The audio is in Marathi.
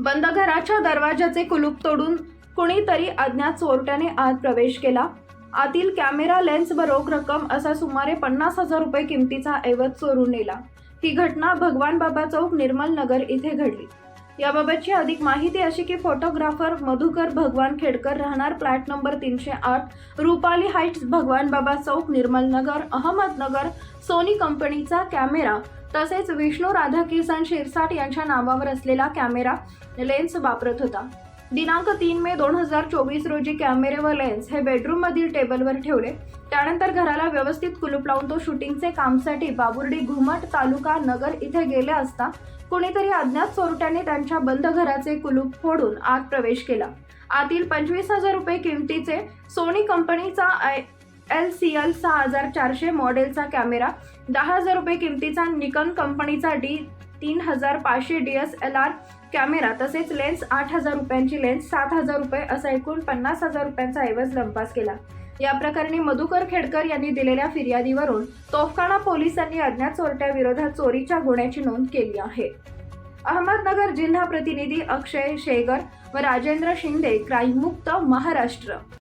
बंद घराच्या दरवाजाचे कुलूप तोडून कुणीतरी अज्ञात चोरट्याने आत प्रवेश केला. आतील कॅमेरा लेन्स व रोख रक्कम असा सुमारे पन्नास हजार रुपये किमतीचा ऐवज चोरून नेला. ही घटना भगवान बाबा चौक निर्मल नगर इथे घडली. याबाबतची अधिक माहिती अशी की फोटोग्राफर मधुकर भगवान खेडकर राहणार फ्लॅट नंबर तीनशे आठ रुपाली हाईट्स भगवान बाबा चौक निर्मल नगर अहमदनगर सोनी कंपनीचा कॅमेरा तसेच विष्णू राधाकिसन शिरसाट यांच्या नावावर असलेला कॅमेरा लेन्स वापरत होता. दिनांक तीन मे दोन हजार चोवीस रोजी कॅमेरे व लेन्स हे बेडरूममधील टेबलवर ठेवले. त्यानंतर घराला व्यवस्थित कुलूप लावून तो शूटिंगचे कामसाठी बाबुर्डी घुमट तालुका नगर इथे गेले असता कुणीतरी अज्ञात चोरट्याने त्यांच्या बंद घराचे कुलूप फोडून आत प्रवेश केला. आतील पंचवीस हजार रुपये किमतीचे सोनी कंपनीचा आय एल सी एल सहा हजार चारशे मॉडेलचा कॅमेरा दहा हजार रुपये किमतीचा निकन कंपनीचा डी तीन हजार पाचशे D S L R camera तसेच लेन्स आठ हजार रुपयांची लेन्स सात हजार रुपये असा एकूण पन्नास हजार रुपयांचा ऐवज लंपास केला. या प्रकरणी मधुकर खेडकर यांनी दिलेल्या फिर्यादीवरून तोफखाना पोलिसांनी अज्ञात चोरट्याविरोधात चोरीच्या गुन्ह्याची नोंद केली आहे. अहमदनगर जिल्हा प्रतिनिधी अक्षय शेगर व राजेंद्र शिंदे क्राईममुक्त महाराष्ट्र.